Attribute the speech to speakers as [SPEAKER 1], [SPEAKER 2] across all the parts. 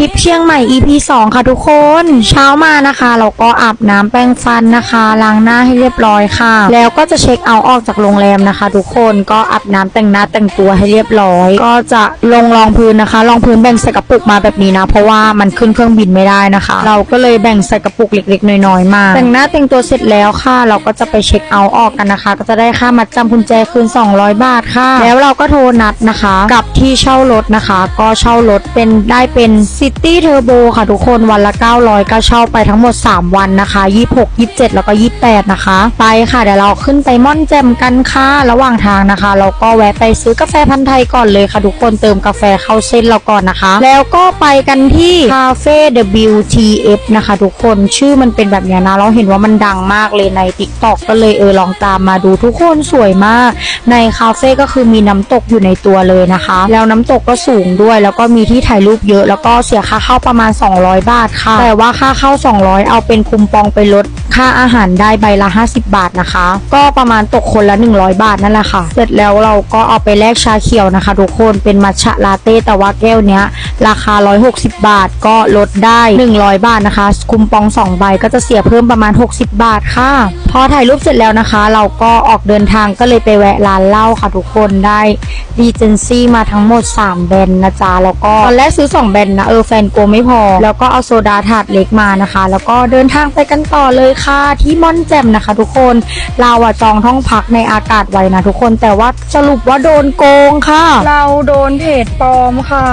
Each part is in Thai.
[SPEAKER 1] ทริปเชียงใหม่ EP 2 ค่ะทุกคน เช้ามานะคะ เราก็อาบน้ำแปรงฟันนะคะล้างหน้าให้เรียบร้อยค่ะ แล้วก็จะเช็คเอาท์ออกจากโรงแรมนะคะ ทุกคนก็อาบน้ำแต่งหน้าแต่งตัวให้เรียบร้อย ก็จะลงรองพื้นนะคะรองพื้นแบ่งใส่กระปุกมาแบบนี้นะ เพราะว่ามันขึ้นเครื่องบินไม่ได้นะคะ เราก็เลยแบ่งใส่กระปุกเล็กๆน้อยๆมาแต่งหน้าแต่งตัวเสร็จแล้วค่ะ เราก็จะไปเช็คเอาท์ออกกันนะคะ ก็จะได้ค่ามัดจำกุญแจคืน 200 บาทค่ะ แล้วเราก็โทรนัดนะคะ กับที่เช่ารถนะคะ ก็เช่ารถเป็นได้เป็น City Turbo ค่ะทุกคนวันละ 900 ก็เช่าไปทั้งหมด 3 วันนะคะ 26 27 แล้วก็ 28 นะคะ ไปค่ะ เดี๋ยวเราขึ้นไปม่อนแจมกันค่ะ ระหว่างทางนะคะเราก็แวะไปซื้อกาแฟพันธุ์ไทยก่อนเลยค่ะทุกคนเติมกาแฟเข้าเส้นเราก่อนนะคะ แล้วก็ไปกันที่คาเฟ่ WTF นะคะ ทุกคนชื่อมันเป็นแบบนี้นะ เราเห็นว่ามันดังมากเลยใน TikTok ก็เลยเออลองตามมาดูทุกคนสวยมาก ในคาเฟ่ก็คือมีน้ำตกอยู่ในตัวเลยนะคะ แล้วน้ำตกก็สูงด้วย แล้วก็มีที่ถ่ายรูปเยอะแล้วก็เสียค่าเข้าประมาณ 200 บาทค่ะ แต่ว่าค่าเข้า 200 เอาเป็นคุมปองไปลด ค่าอาหารได้ใบละ 50 บาทนะคะ ก็ประมาณตกคนละ 100 บาทนั่นแหละค่ะ เสร็จแล้วเราก็เอาไปแลกชาเขียวนะคะ ทุกคนเป็นมัทฉะลาเต้แต่ว่าแก้วเนี้ย ราคา 160 บาทก็ลดได้ 100 บาทนะคะ คุมปอง 2 ใบก็จะเสียเพิ่มประมาณ 60 บาทค่ะ พอถ่ายรูปเสร็จแล้วนะคะ เราก็ออกเดินทางก็เลยไปแวะร้านเหล้าค่ะทุกคนได้ดีเจนซี่มาทั้งหมด 3 แบรนด์นะจ๊ะแล้วก็ตอนแรกซื้อ 2 แบรนด์นะเออแฟนโกไม่พอ แล้วก็เอาโซดาถาดเล็กมานะคะ แล้วก็เดินทางไปกันต่อเลยค่ะที่ม่อนแจ่มนะคะ ทุกคน เราอะจองห้องพักในอากาศไว้นะทุกคน แต่ว่าสรุปว่าโดนโกงค่ะ เราโดนเพจปลอมค่ะ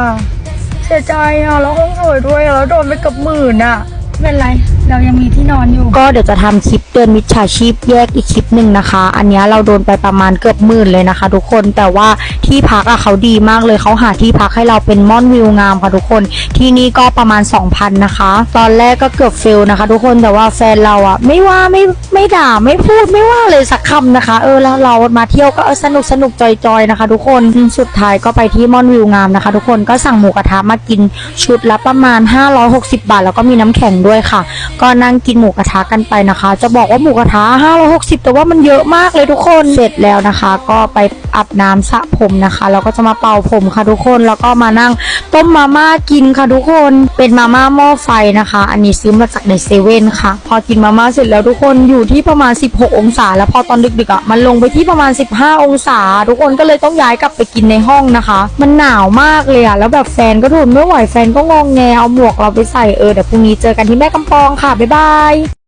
[SPEAKER 1] เสียใจอะแล้วห้องสวยด้วยอะแล้วโดนไปเกับหมื่นอะ
[SPEAKER 2] ไม่เป็นไร เรายังมีที่นอนอยู่
[SPEAKER 1] ก็เดี๋ยวจะทำคลิปเตือนมิจฉาชีพแยกอีกคลิปหนึ่งนะคะ อันนี้เราโดนไปประมาณเกือบหมื่นเลยนะคะ ทุกคนแต่ว่าที่พักอะเขาดีมากเลยเขาหาที่พักให้เราเป็นม่อนวิวงามค่ะทุกคน ที่นี่ก็ประมาณ 2,000นะคะ ตอนแรกก็เกือบเฟลนะคะ ทุกคนแต่ว่าแฟนเราอะไม่ว่าไม่ไม่ด่าไม่พูดไม่ว่าเลยสักคำนะคะ เออแล้วเรามาเที่ยวก็เออสนุกสนุกจอยๆนะคะ ทุกคนสุดท้ายก็ไปที่ม่อนวิวงามนะคะ ทุกคนก็สั่งหมูกระทะมากินชุดละประมาณ 560 บาท แล้วก็มีน้ำแข็งด้วยค่ะก็นั่งกินหมูกระทะกันไปนะคะ จะบอกว่าหมูกระทะ560 แต่ว่ามันเยอะมากเลยทุกคนเสร็จแล้วนะคะ ก็ไปอาบน้ำสระผมนะคะแล้วก็จะมาเป่าผมค่ะทุกคนแล้วก็มานั่งต้มมาม่ากินค่ะทุกคนเป็นมาม่าหม้อไฟนะคะ อันนี้ซื้อมาจากในเซเว่นค่ะ พอกินมาม่าเสร็จแล้วทุกคนอยู่ที่ประมาณ 16 องศา แล้วพอตอนดึกๆอะมันลงไปที่ประมาณ 15 องศา ทุกคนก็เลยต้องย้ายกลับไปกินในห้องนะคะ มันหนาวมากเลยอะแล้วแบบแฟนก็ทนไม่ไหวแฟนก็งองแงเอาหมวกเราไปใส่เออเดี๋ยวพรุ่งนี้เจอกันที่แม่กำปองค่ะค่ะ บ๊ายบาย